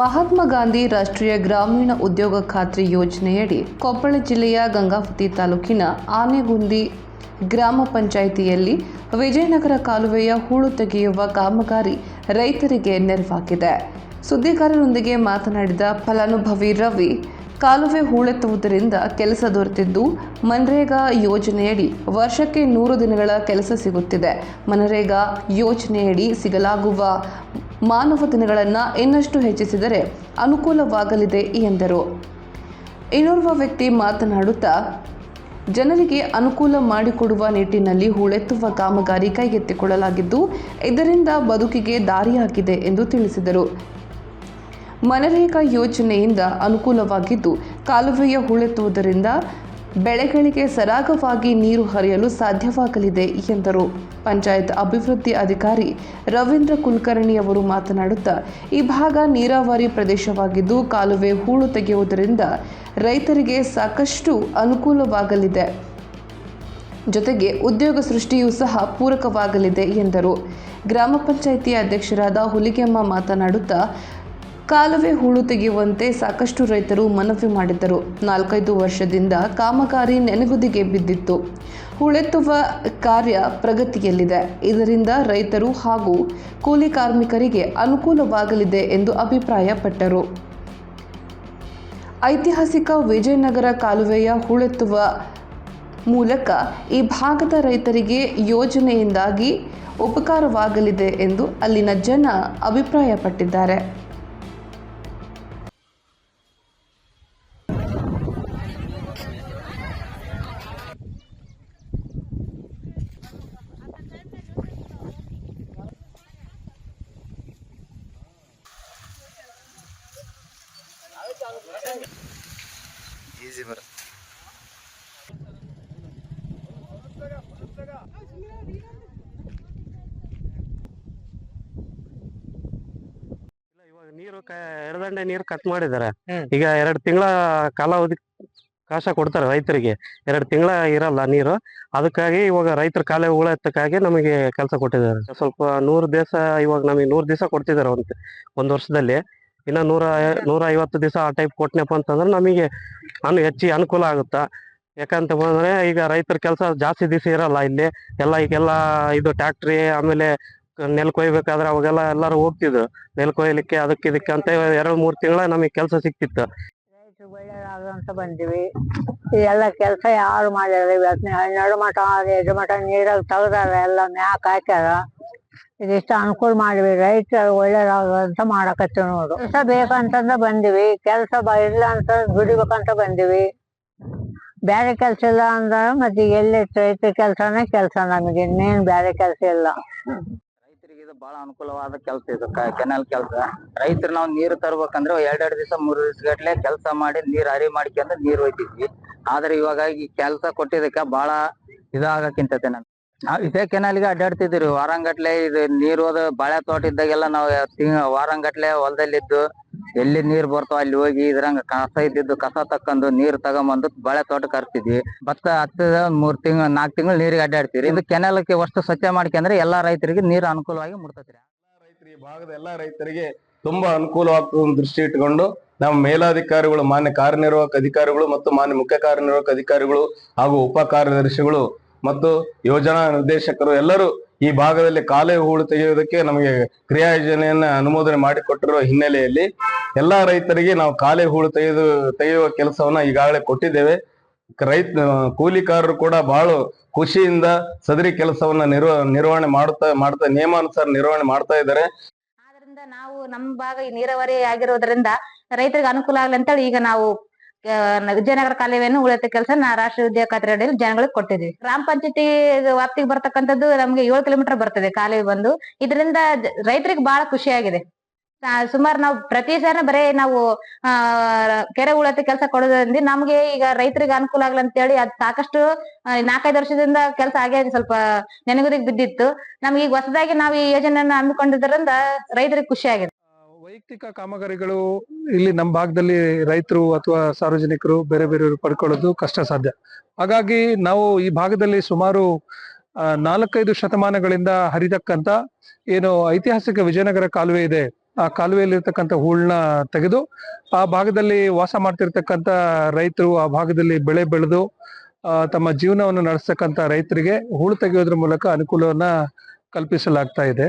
ಮಹಾತ್ಮ ಗಾಂಧಿ ರಾಷ್ಟ್ರೀಯ ಗ್ರಾಮೀಣ ಉದ್ಯೋಗ ಖಾತ್ರಿ ಯೋಜನೆಯಡಿ ಕೊಪ್ಪಳ ಜಿಲ್ಲೆಯ ಗಂಗಾವತಿ ತಾಲೂಕಿನ ಆನೆಗುಂದಿ ಗ್ರಾಮ ಪಂಚಾಯಿತಿಯಲ್ಲಿ ವಿಜಯನಗರ ಕಾಲುವೆಯ ಹೂಳು ತೆಗೆಯುವ ಕಾಮಗಾರಿ ರೈತರಿಗೆ ನೆರವಾಗಿದೆ. ಸುದ್ದಿಗಾರರೊಂದಿಗೆ ಮಾತನಾಡಿದ ಫಲಾನುಭವಿ ರವಿ, ಕಾಲುವೆ ಹೂಳೆತ್ತುವುದರಿಂದ ಕೆಲಸ ದೊರೆತಿದ್ದು ಮನ್ರೇಗಾ ಯೋಜನೆಯಡಿ ವರ್ಷಕ್ಕೆ ನೂರು ದಿನಗಳ ಕೆಲಸ ಸಿಗುತ್ತಿದೆ. ಮನರೇಗಾ ಯೋಜನೆಯಡಿ ಸಿಗಲಾಗುವ ಮಾನವ ದಿನಗಳನ್ನು ಇನ್ನಷ್ಟು ಹೆಚ್ಚಿಸಿದರೆ ಅನುಕೂಲವಾಗಲಿದೆ ಎಂದರು. ಇನ್ನೋರ್ವ ವ್ಯಕ್ತಿ ಮಾತನಾಡುತ್ತಾ, ಜನರಿಗೆ ಅನುಕೂಲ ಮಾಡಿಕೊಡುವ ನಿಟ್ಟಿನಲ್ಲಿ ಹೂಳೆತ್ತುವ ಕಾಮಗಾರಿ ಕೈಗೆತ್ತಿಕೊಳ್ಳಲಾಗಿದ್ದು, ಇದರಿಂದ ಬದುಕಿಗೆ ದಾರಿಯಾಗಿದೆ ಎಂದು ತಿಳಿಸಿದರು. ಮನರೇಗಾ ಯೋಜನೆಯಿಂದ ಅನುಕೂಲವಾಗಿದ್ದು, ಕಾಲುವೆಯ ಹೂಳೆತ್ತುವುದರಿಂದ ಬೆಳೆಗಳಿಗೆ ಸರಾಗವಾಗಿ ನೀರು ಹರಿಯಲು ಸಾಧ್ಯವಾಗಲಿದೆ ಎಂದರು. ಪಂಚಾಯತ್ ಅಭಿವೃದ್ಧಿ ಅಧಿಕಾರಿ ರವೀಂದ್ರ ಕುಲಕರ್ಣಿ ಅವರು ಮಾತನಾಡುತ್ತಾ, ಈ ಭಾಗ ನೀರಾವರಿ ಪ್ರದೇಶವಾಗಿದ್ದು ಕಾಲುವೆ ಹೂಳು ತೆಗೆಯುವುದರಿಂದ ರೈತರಿಗೆ ಸಾಕಷ್ಟು ಅನುಕೂಲವಾಗಲಿದೆ. ಜೊತೆಗೆ ಉದ್ಯೋಗ ಸೃಷ್ಟಿಯೂ ಸಹ ಪೂರಕವಾಗಲಿದೆ ಎಂದರು. ಗ್ರಾಮ ಪಂಚಾಯಿತಿ ಅಧ್ಯಕ್ಷರಾದ ಹುಲಿಗೆಮ್ಮ ಮಾತನಾಡುತ್ತಾ ಕಾಲುವೆ ಹೂಳು ತೆಗೆಯುವಂತೆ ಸಾಕಷ್ಟು ರೈತರು ಮನವಿ ಮಾಡಿದ್ದರು. ನಾಲ್ಕೈದು ವರ್ಷದಿಂದ ಕಾಮಗಾರಿ ನೆನೆಗುದಿಗೆ ಬಿದ್ದಿತ್ತು. ಹೂಳೆತ್ತುವ ಕಾರ್ಯ ಪ್ರಗತಿಯಲ್ಲಿದೆ. ಇದರಿಂದ ರೈತರು ಹಾಗೂ ಕೂಲಿ ಕಾರ್ಮಿಕರಿಗೆ ಅನುಕೂಲವಾಗಲಿದೆ ಎಂದು ಅಭಿಪ್ರಾಯಪಟ್ಟರು. ಐತಿಹಾಸಿಕ ವಿಜಯನಗರ ಕಾಲುವೆಯ ಹೂಳೆತ್ತುವ ಮೂಲಕ ಈ ಭಾಗದ ರೈತರಿಗೆ ಯೋಜನೆಯಿಂದಾಗಿ ಉಪಕಾರವಾಗಲಿದೆ ಎಂದು ಅಲ್ಲಿನ ಜನ ಅಭಿಪ್ರಾಯಪಟ್ಟಿದ್ದಾರೆ. ಈಸಿ ಬರುತ್ತೆ ಇಲ್ಲ ಇವಾಗ ನೀರು ಎರಡಂಡೆ ನೀರು ಕಟ್ ಮಾಡಿದ್ದಾರೆ ಈಗ ಎರಡು ತಿಂಗಳ ಕಾಲಾವಧಿ ಕಾಶ ಕೊಡ್ತಾರೆ ರೈತರಿಗೆ. ಎರಡು ತಿಂಗಳ ಇರಲ್ಲ ನೀರು. ಅದಕ್ಕಾಗಿ ಇವಾಗ ರೈತರ ಕಾಲೇ ಉಳೆತ್ತಕ್ಕಾಗಿ ನಮಗೆ ಕೆಲಸ ಕೊಟ್ಟಿದ್ದಾರೆ. ಸ್ವಲ್ಪ ನೂರು ದಿವಸ ಇವಾಗ ನಮಗೆ ನೂರು ದಿವಸ ಕೊಡ್ತಿದ್ದಾರೆ ಒಂದು ಒಂದು ವರ್ಷದಲ್ಲಿ. ಇನ್ನ ನೂರ ನೂರ ಐವತ್ತು ದಿವಸ ಆ ಟೈಪ್ ಕೊಟ್ನಪ್ಪ ಅಂತಂದ್ರೆ ನಮಗೆ ಅನು ಹೆಚ್ಚಿ ಅನುಕೂಲ ಆಗುತ್ತಾ? ಯಾಕಂತ ಬಂದ್ರೆ ಈಗ ರೈತರ ಕೆಲಸ ಜಾಸ್ತಿ ದಿವಸ ಇರಲ್ಲ ಇಲ್ಲಿ. ಎಲ್ಲ ಈಗೆಲ್ಲ ಇದು ಟ್ಯಾಕ್ಟ್ರಿ ಆಮೇಲೆ ನೆಲ್ ಕೊಯ್ಬೇಕಾದ್ರೆ ಅವಾಗೆಲ್ಲ ಎಲ್ಲರೂ ಹೋಗ್ತಿದ್ರು. ನೆಲ್ ಕೊಯ್ಲಿಕ್ಕೆ ಅದಕ್ಕೆ ಇದಕ್ಕೆ ಅಂತ ಎರಡು ಮೂರು ತಿಂಗಳ ನಮಗೆ ಕೆಲಸ ಸಿಕ್ತಿತ್ತು. ಒಳ್ಳೆಯದಾಗಂತ ಬಂದಿವಿ. ಎಲ್ಲ ಕೆಲಸ ಯಾರು ಮಾಡ್ಯಾರ ಇವತ್ತು ಮಠ ಎಡು ಮಠ ನೀರಾಗ ತೆಗ್ದಾರ ಎಲ್ಲ ಮ್ಯಾಕ್ ಹಾಕ್ಯಾರ. ಇದಿಷ್ಟು ಅನುಕೂಲ ಮಾಡಿವಿ ರೈತ ಒಳ್ಳೇದಾಗಂತ ಮಾಡಕತ್ತೀವಿ ನೋಡು ಕೆಲಸ ಬೇಕಂತಂದ ಬಂದಿವಿ ಕೆಲಸ ಇಲ್ಲ ಅಂತ ದುಡಿಬೇಕಂತ ಬಂದಿವಿ. ಬೇರೆ ಕೆಲ್ಸ ಇಲ್ಲ ಅಂದ್ರ ಮತ್ತೆ ಎಲ್ಲಿ ರೈತರ ಕೆಲಸನೇ ಕೆಲಸ ನಮಗೆ ಇನ್ನೇನ್ ಬೇರೆ ಕೆಲಸ ಇಲ್ಲ. ರೈತರಿಗೆ ಇದು ಬಹಳ ಅನುಕೂಲವಾದ ಕೆಲಸ ಇದು ಕೆನಲ್ ಕೆಲಸ. ರೈತರು ನಾವು ನೀರು ತರ್ಬೇಕಂದ್ರೆ ಎರಡೆರಡು ದಿವಸ ಮೂರು ದಿವಸ ಗಟ್ಲೆ ಕೆಲಸ ಮಾಡಿ ನೀರ್ ಹರಿ ಮಾಡ್ಕೊಂಡು ನೀರ್ ಒಯ್ತಿದ್ವಿ. ಆದ್ರೆ ಇವಾಗ ಈ ಕೆಲಸ ಕೊಟ್ಟಿದ್ದಕ್ಕೆ ಬಹಳ ಇದಾಗಕ್ಕಿಂತ ನಮ್ಗೆ. ನಾವ್ ಇದೇ ಕೆನಾಲಿಗೆ ಅಡ್ಡಾಡ್ತಿದ್ರಿ ವಾರಂಗಟ್ಲೆ ಇದು ನೀರ್ ಹೋದ ಬಾಳೆ ತೋಟ ಇದ್ದಾಗೆಲ್ಲ ನಾವು ತಿಂಗ್, ವಾರಂಗಟ್ಲೆ ಹೊಲದಲ್ಲಿದ್ದು ಎಲ್ಲಿ ನೀರ್ ಬರ್ತಾವ ಅಲ್ಲಿ ಹೋಗಿ ಇದ್ರಂಗ ಕಸ ಇದ್ದಿದ್ದು ಕಸ ತಕ್ಕಂದು ನೀರ್ ತಗೊಂಬಂದು ಬಾಳೆ ತೋಟ ಕರ್ತಿದ್ವಿ ಭತ್ತ ಹತ್ತದ ಮೂರ್ ತಿಂಗಳ ನಾಲ್ಕು ತಿಂಗಳು ನೀರಿಗೆ ಅಡ್ಡಾಡ್ತಿವಿ. ಇದು ಕೆನಾಲಕ್ಕೆ ಅಷ್ಟು ಸ್ವಚ್ಛ ಮಾಡ್ಕೊಂಡ್ರೆ ಎಲ್ಲಾ ರೈತರಿಗೆ ನೀರು ಅನುಕೂಲವಾಗಿ ಮುಡ್ತೈತ್ರಿ. ಈ ಭಾಗದ ಎಲ್ಲಾ ರೈತರಿಗೆ ತುಂಬಾ ಅನುಕೂಲವಾಗ್ತದೆ ದೃಷ್ಟಿ ಇಟ್ಕೊಂಡು ನಮ್ಮ ಮೇಲಾಧಿಕಾರಿಗಳು, ಮಾನ್ಯ ಕಾರ್ಯನಿರ್ವಾಹಕ ಅಧಿಕಾರಿಗಳು ಮತ್ತು ಮಾನ್ಯ ಮುಖ್ಯ ಕಾರ್ಯನಿರ್ವಾಹಕ ಅಧಿಕಾರಿಗಳು ಹಾಗೂ ಉಪ ಕಾರ್ಯದರ್ಶಿಗಳು ಮತ್ತು ಯೋಜನಾ ನಿರ್ದೇಶಕರು ಎಲ್ಲರೂ ಈ ಭಾಗದಲ್ಲಿ ಕಾಲೇ ಹೂಳು ತೆಗೆಯುವುದಕ್ಕೆ ನಮಗೆ ಕ್ರಿಯಾ ಯೋಜನೆಯನ್ನ ಅನುಮೋದನೆ ಮಾಡಿಕೊಟ್ಟಿರುವ ಹಿನ್ನೆಲೆಯಲ್ಲಿ ಎಲ್ಲಾ ರೈತರಿಗೆ ನಾವು ಕಾಲೇ ಹೂಳು ತೆಗೆದು, ತೆಗೆಯುವ ಕೆಲಸವನ್ನ ಈಗಾಗಲೇ ಕೊಟ್ಟಿದ್ದೇವೆ. ರೈತ, ಕೂಲಿಕಾರರು ಕೂಡ ಬಹಳ ಖುಷಿಯಿಂದ ಸದರಿ ಕೆಲಸವನ್ನ ನಿರ್ವ, ನಿರ್ವಹಣೆ ಮಾಡುತ್ತಾ ಮಾಡ್ತಾ ನಿಯಮಾನುಸಾರ ನಿರ್ವಹಣೆ ಮಾಡ್ತಾ ಇದ್ದಾರೆ. ಆದ್ರಿಂದ ನಾವು ನಮ್ಮ ಭಾಗ ನೀರಾವರಿ ಆಗಿರೋದ್ರಿಂದ ರೈತರಿಗೆ ಅನುಕೂಲ ಆಗಲಿ ಅಂತೇಳಿ ಈಗ ನಾವು ವಿಜಯನಗರ ಕಾಲುವೆಯನ್ನು ಉಳಿತ ಕೆಲಸ ನಾ ರಾಷ್ಟ್ರೀಯ ಉದ್ಯೋಗ ಖಾತ್ರಿ ಅಡಿಯಲ್ಲಿ ಜನಗಳಿಗೆ ಕೊಟ್ಟಿದ್ವಿ. ಗ್ರಾಮ ಪಂಚಾಯತಿ ವ್ಯಾಪ್ತಿಗೆ ಬರ್ತಕ್ಕಂಥದ್ದು ನಮ್ಗೆ ಏಳು ಕಿಲೋಮೀಟರ್ ಬರ್ತದೆ ಕಾಲುವೆ ಬಂದು. ಇದರಿಂದ ರೈತರಿಗೆ ಬಹಳ ಖುಷಿಯಾಗಿದೆ. ಸುಮಾರು ನಾವು ಪ್ರತಿ ಸಾರ ಬರೇ ನಾವು ಕೆರೆ ಉಳತೆ ಕೆಲಸ ಕೊಡೋದ್ರಿಂದ ನಮ್ಗೆ ಈಗ ರೈತರಿಗೆ ಅನುಕೂಲ ಆಗ್ಲಿ ಅಂತೇಳಿ ಅದ್ ಸಾಕಷ್ಟು ನಾಲ್ಕೈದು ವರ್ಷದಿಂದ ಕೆಲಸ ಆಗೇ ಸ್ವಲ್ಪ ನೆನಗುದಿಗೆ ಬಿದ್ದಿತ್ತು. ನಮ್ಗೆ ಈಗ ಹೊಸದಾಗಿ ನಾವು ಈ ಯೋಜನೆಯನ್ನ ಹಮ್ಮಿಕೊಂಡಿದ್ರಿಂದ ರೈತರಿಗೆ ಖುಷಿ ಆಗಿದೆ ವೈಯಕ್ತಿಕ ಕಾಮಗಾರಿಗಳು ಇಲ್ಲಿ ನಮ್ಮ ಭಾಗದಲ್ಲಿ ರೈತರು ಅಥವಾ ಸಾರ್ವಜನಿಕರು ಬೇರೆ ಬೇರೆ ಪಡ್ಕೊಳ್ಳೋದು ಕಷ್ಟ ಸಾಧ್ಯ. ಹಾಗಾಗಿ ನಾವು ಈ ಭಾಗದಲ್ಲಿ ಸುಮಾರು ನಾಲ್ಕೈದು ಶತಮಾನಗಳಿಂದ ಹರಿತಕ್ಕಂತ ಏನು ಐತಿಹಾಸಿಕ ವಿಜಯನಗರ ಕಾಲುವೆ ಇದೆ, ಆ ಕಾಲುವೆಯಲ್ಲಿರ್ತಕ್ಕಂಥ ಹೂಳನ್ನ ತೆಗೆದು ಆ ಭಾಗದಲ್ಲಿ ವಾಸ ಮಾಡ್ತಿರ್ತಕ್ಕಂಥ ರೈತರು ಆ ಭಾಗದಲ್ಲಿ ಬೆಳೆ ಬೆಳೆದು ತಮ್ಮ ಜೀವನವನ್ನು ನಡೆಸ್ತಕ್ಕಂಥ ರೈತರಿಗೆ ಹೂಳು ತೆಗೆಯೋದ್ರ ಮೂಲಕ ಅನುಕೂಲವನ್ನ ಕಲ್ಪಿಸಲಾಗ್ತಾ ಇದೆ.